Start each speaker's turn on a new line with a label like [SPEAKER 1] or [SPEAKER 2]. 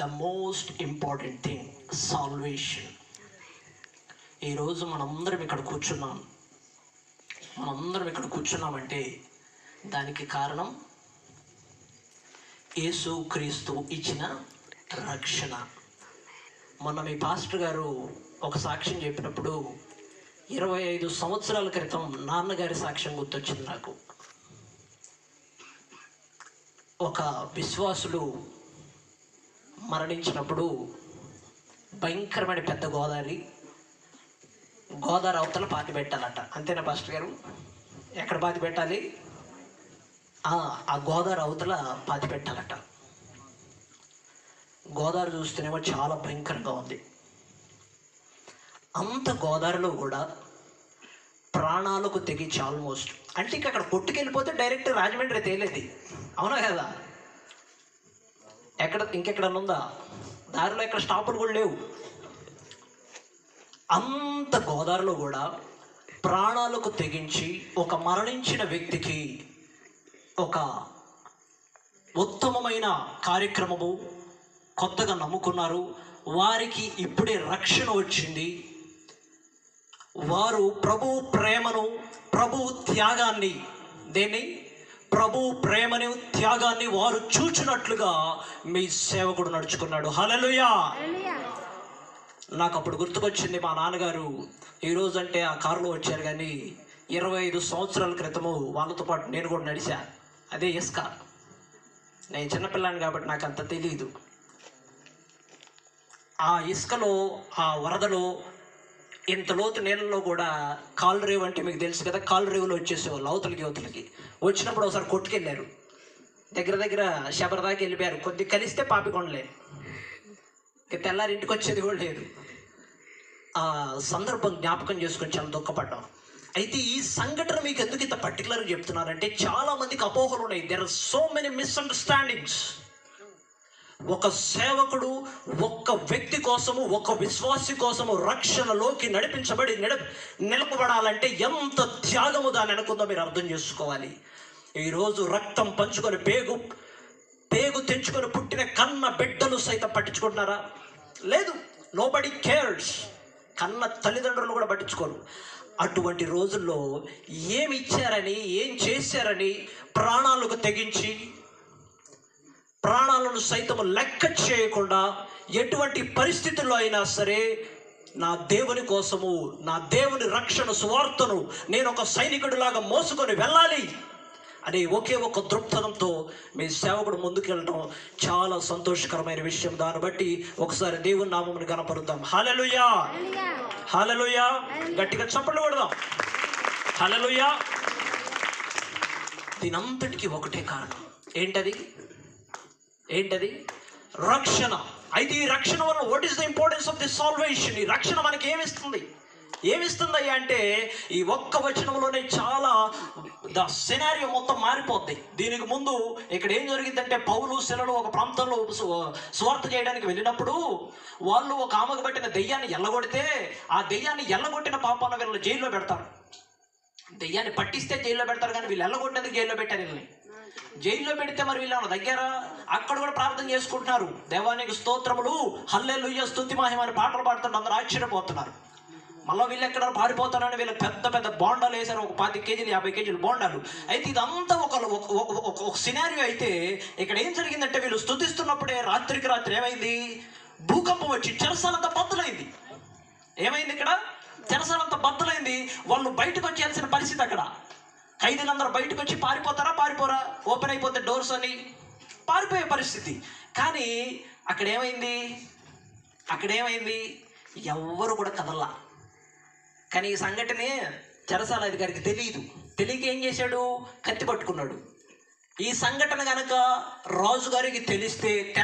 [SPEAKER 1] The most important thing salvation. ఈరోజు మనందరం ఇక్కడ కూర్చున్నాం. మనందరం ఇక్కడ కూర్చున్నామంటే దానికి కారణం యేసు క్రీస్తు ఇచ్చిన రక్షణ. మొన్న మీ పాస్టర్ గారు ఒక సాక్ష్యం చెప్పినప్పుడు ఇరవై ఐదు సంవత్సరాల క్రితం నాన్నగారి సాక్ష్యం గుర్తొచ్చింది నాకు. ఒక విశ్వాసుడు మరణించినప్పుడు భయంకరమైన పెద్ద గోదావరి గోదావరి అవతల పాతి పెట్టాలట. అంతేనా పాస్టర్ గారు? ఎక్కడ పాతి పెట్టాలి? ఆ గోదావరి అవతల పాతి పెట్టాలట. గోదావరి చూస్తేనేమో చాలా భయంకరంగా ఉంది. అంత గోదావరిలో కూడా ప్రాణాలకు తెగించి ఆల్మోస్ట్ అంటే ఇంక అక్కడ కొట్టుకెళ్ళిపోతే డైరెక్ట్ రాజమండ్రి తేలేది. అవునా కదా? ఎక్కడ ఇంకెక్కడన్నా ఉందా? దారిలో ఎక్కడ స్టాపులు కూడా లేవు. అంత గోదావరిలో కూడా ప్రాణాలకు తెగించి ఒక మరణించిన వ్యక్తికి ఒక ఉత్తమమైన కార్యక్రమము కొత్తగా నమ్ముకున్నారు. వారికి ఇప్పుడే రక్షణ వచ్చింది. వారు ప్రభు ప్రేమను ప్రభు త్యాగాన్ని దేన్ని? ప్రభు ప్రేమని త్యాగాన్ని వారు చూచినట్లుగా మీ సేవకుడు నడుచుకున్నాడు. హలలుయా నాకు అప్పుడు గుర్తుకొచ్చింది మా నాన్నగారు ఈ రోజు అంటే ఆ కారులో వచ్చారు కానీ ఇరవై ఐదు సంవత్సరాల క్రితము వాళ్ళతో పాటు నేను కూడా నడిచా అదే ఇసుక. నేను చిన్నపిల్లాన్ని కాబట్టి నాకు అంత తెలియదు ఆ ఇసుకలో ఆ వరదలో ఇంత లోతు నీళ్ళలో కూడా కాలు రేవు అంటే మీకు తెలుసు కదా కాలు రేవులో వచ్చేసేవాళ్ళు అవతలకి అవతలకి వచ్చినప్పుడు ఒకసారి కొట్టుకెళ్ళారు. దగ్గర దగ్గర శబరి దాకా వెళ్ళిపోయారు. కొద్ది కలిస్తే పాపికొండలే ఇక తెల్లారి ఇంటికి వచ్చేది కూడా లేదు. ఆ సందర్భం జ్ఞాపకం చేసుకొని చాలా దుఃఖపడ్డాం. అయితే ఈ సంఘటన మీకు ఎందుకు ఇంత పర్టికులర్గా చెప్తున్నారంటే చాలా మందికి అపోహలు ఉన్నాయి. There are so many misunderstandings ఒక సేవకుడు ఒక్క వ్యక్తి కోసము ఒక విశ్వాసి కోసము రక్షణలోకి నడిపించబడి నడ నిలపబడాలంటే ఎంత త్యాగము దాని అనుకుందో మీరు అర్థం చేసుకోవాలి. ఈరోజు రక్తం పంచుకొని పేగు పేగు తెంచుకొని పుట్టిన కన్న బిడ్డలు సైతం పట్టించుకుంటున్నారా? లేదు. నోబడి కేర్స్ కన్న తల్లిదండ్రులు కూడా పట్టించుకోరు. అటువంటి రోజుల్లో ఏమి ఇచ్చారని ఏం చేశారని ప్రాణాలకు తెగించి ప్రాణాలను సైతము లెక్క చేయకుండా ఎటువంటి పరిస్థితుల్లో అయినా సరే నా దేవుని కోసము నా దేవుని రక్షణ సువార్తను నేను ఒక సైనికుడిలాగా మోసుకొని వెళ్ళాలి అనే ఒకే ఒక దృక్పథంతో మీ సేవకుడు ముందుకెళ్ళడం చాలా సంతోషకరమైన విషయం. దాన్ని బట్టి ఒకసారి దేవుని నామముని కనపరుద్దాం హలలుయా హలలుయా గట్టిగా చప్పట్లు కొడదాం. హలలుయా దీనంతటికీ ఒకటే కారణం. ఏంటది? ఏంటది? రక్షణ. అయితే ఈ రక్షణ వల్ల what is the importance of the salvation ఈ రక్షణ మనకి ఏమిస్తుంది? ఏమిస్తుందయ్యా అంటే ఈ ఒక్క వచనంలోనే చాలా ద సినారియో మొత్తం మారిపోద్ది. దీనికి ముందు ఇక్కడ ఏం జరిగిందంటే పౌలు శిలలు ఒక ప్రాంతంలో స్వార్థ చేయడానికి వెళ్ళినప్పుడు వాళ్ళు ఒక ఆమెకు పట్టిన దెయ్యాన్ని ఎల్లగొడితే ఆ దెయ్యాన్ని ఎల్లగొట్టిన పాపాన వీళ్ళు జైల్లో పెడతారు. దెయ్యాన్ని పట్టిస్తే జైల్లో పెడతారు కానీ వీళ్ళు ఎల్లగొట్టేది జైల్లో పెట్టారు వీళ్ళని. జైల్లో పెడితే మరి వీళ్ళ దగ్గర? అక్కడ కూడా ప్రార్థన చేసుకుంటున్నారు. దేవానికి స్తోత్రములు. హల్లెలూయ స్తుతి మహిమ పాటలు పాడుతుంటే అందరూ ఆశ్చర్యపోతున్నారు. మళ్ళీ వీళ్ళు ఎక్కడ పారిపోతారని వీళ్ళు పెద్ద పెద్ద బోండాలు వేశారు. ఒక పాతి కేజీలు యాభై కేజీలు బోండాలు. అయితే ఇదంతా ఒక ఒక- ఒక- సినారియో అయితే ఇక్కడ ఏం జరిగిందంటే వీళ్ళు స్థుతిస్తున్నప్పుడే రాత్రికి రాత్రి ఏమైంది? భూకంపం వచ్చి చెరసాలంతా బద్దలైంది. ఏమైంది ఇక్కడ? చెరసాలంతా బద్దలైంది. వాళ్ళు బయటకు వచ్చేయాల్సిన పరిస్థితి అక్కడ. ఖైదీలందరూ బయటకు వచ్చి పారిపోతారా? పారిపోరా? ఓపెన్ అయిపోతే డోర్స్ అని పారిపోయే పరిస్థితి. కానీ అక్కడ ఏమైంది అక్కడ ఏమైంది ఎవ్వరు కూడా కదల్లా. కానీ ఈ సంఘటనే చెరసాల అధికారికి తెలియదు తెలియక ఏం చేశాడు? కత్తి పట్టుకున్నాడు. ఈ సంఘటన కనుక రాజుగారికి తెలిస్తే